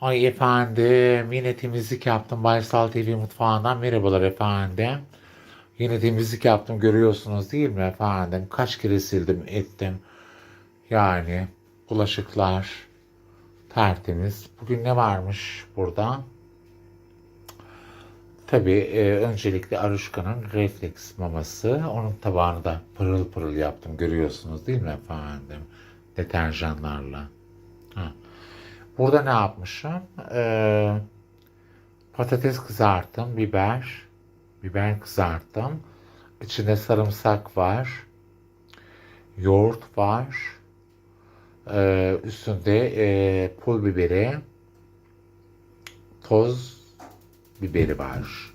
Ay efendim yine temizlik yaptım Baysal TV mutfağından merhabalar efendim. Yine temizlik yaptım görüyorsunuz değil mi efendim? Kaç kere sildim ettim. Yani bulaşıklar tertemiz. Bugün ne varmış burada? Tabii e, öncelikle Aruşka'nın refleks maması. Onun tabağını da pırıl pırıl yaptım görüyorsunuz değil mi efendim? Deterjanlarla. Ha. Burada ne yapmışım? Ee, patates kızarttım, biber, biber kızarttım. İçinde sarımsak var, yoğurt var. Ee, üstünde e, pul biberi, toz biberi var.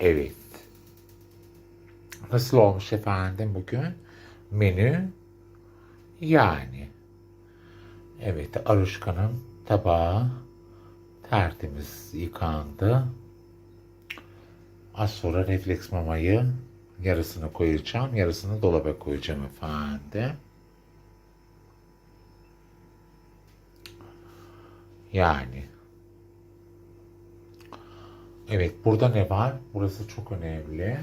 Evet. Nasıl olmuş efendim bugün? Menü yani. Evet, Aruşka'nın tabağı tertemiz yıkandı. Az sonra refleks mamayı yarısını koyacağım, yarısını dolaba koyacağım efendim. Yani. Evet, burada ne var? Burası çok önemli.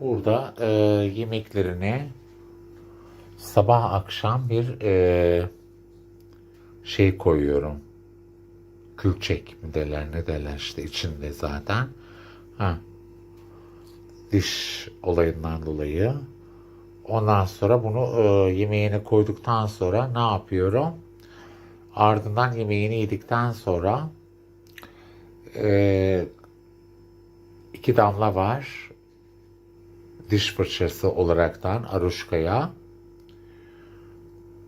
Burada e, yemeklerine sabah akşam bir e, şey koyuyorum. Külçek mi derler ne derler işte içinde zaten. Ha. Diş olayından dolayı. Ondan sonra bunu e, yemeğine koyduktan sonra ne yapıyorum? Ardından yemeğini yedikten sonra e, iki damla var diş fırçası olaraktan Aruşka'ya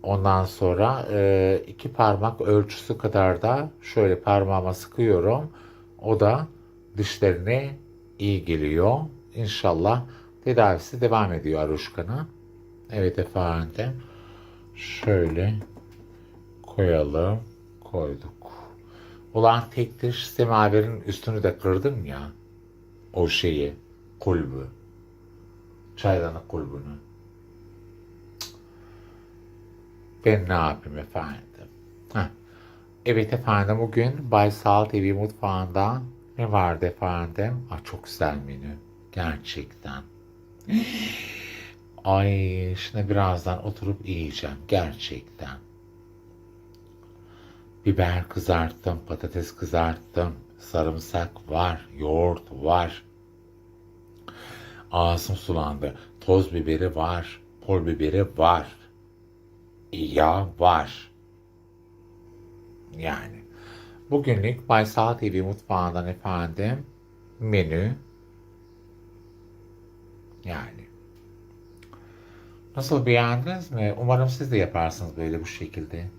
Ondan sonra e, iki parmak ölçüsü kadar da şöyle parmağıma sıkıyorum. O da dişlerine iyi geliyor. İnşallah tedavisi devam ediyor Aruşkan'ın. Evet efendim. Şöyle koyalım. Koyduk. Ulan tek diş semaverin üstünü de kırdım ya. O şeyi. Kulbu. Çaydanlık kulbunu. Ben ne yapayım efendim? Heh. Evet efendim bugün Baysal TV mutfağında ne vardı efendim? Ah, çok güzel menü. Gerçekten. Ay şimdi birazdan oturup yiyeceğim. Gerçekten. Biber kızarttım, patates kızarttım, sarımsak var, yoğurt var. Ağzım sulandı. Toz biberi var, pul biberi var ya var. Yani. Bugünlük Baysal TV mutfağından efendim menü yani. Nasıl beğendiniz mi? Umarım siz de yaparsınız böyle bu şekilde.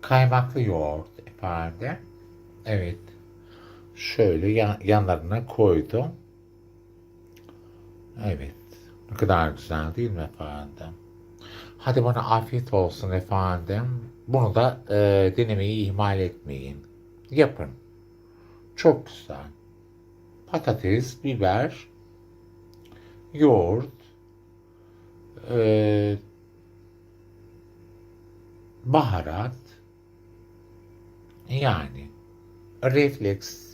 Kaymaklı yoğurt efendim. Evet. Şöyle yan, yanlarına koydum. Evet. Ne kadar güzel değil mi efendim? Hadi bana afiyet olsun efendim. Bunu da e, denemeyi ihmal etmeyin. Yapın. Çok güzel. Patates, biber, yoğurt, e, baharat, yani refleks,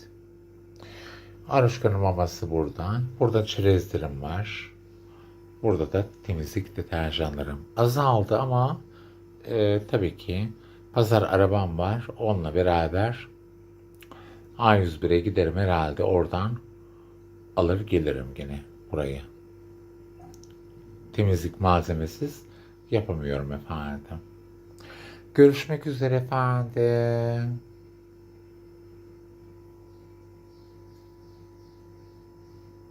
Aruşkanın maması burada. Burada çerezlerim var. Burada da temizlik deterjanlarım azaldı ama e, tabii ki pazar arabam var. Onunla beraber A101'e giderim herhalde. Oradan alır gelirim gene buraya. Temizlik malzemesiz yapamıyorum efendim. Görüşmek üzere efendim.